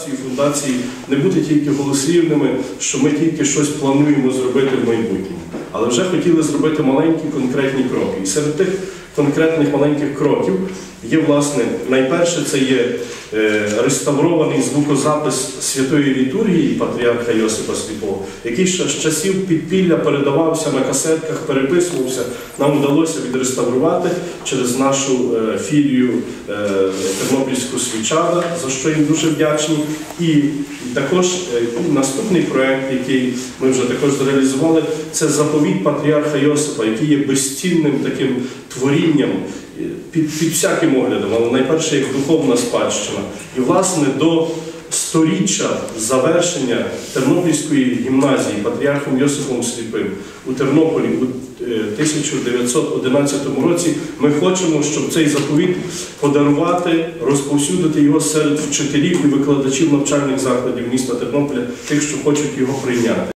фундації не бути тільки голослівними, що ми тільки щось плануємо зробити в майбутньому, але вже хотіли зробити маленькі конкретні кроки. І серед тих конкретних маленьких кроків є, власне, найперше це є е, реставрований звукозапис святої літургії патріарха Йосипа Сліпого, який ще з часів підпілля передавався на касетках, переписувався. Нам вдалося відреставрувати через нашу е, філію е, Тернопільську свічада, за що їм дуже вдячні. І також наступний проект, який ми вже також зреалізували, це заповіт патріарха Йосипа, який є безцінним таким творінням е, під, під всяким оглядом, але найперше як духовна спадщина. І власне до сторіччя завершення Тернопільської гімназії патріархом Йосифом Сліпим у Тернополі у е, 1911 році ми хочемо, щоб цей заповіт подарувати, розповсюдити його серед вчителів і викладачів навчальних закладів міста Тернополя, тих, що хочуть його прийняти.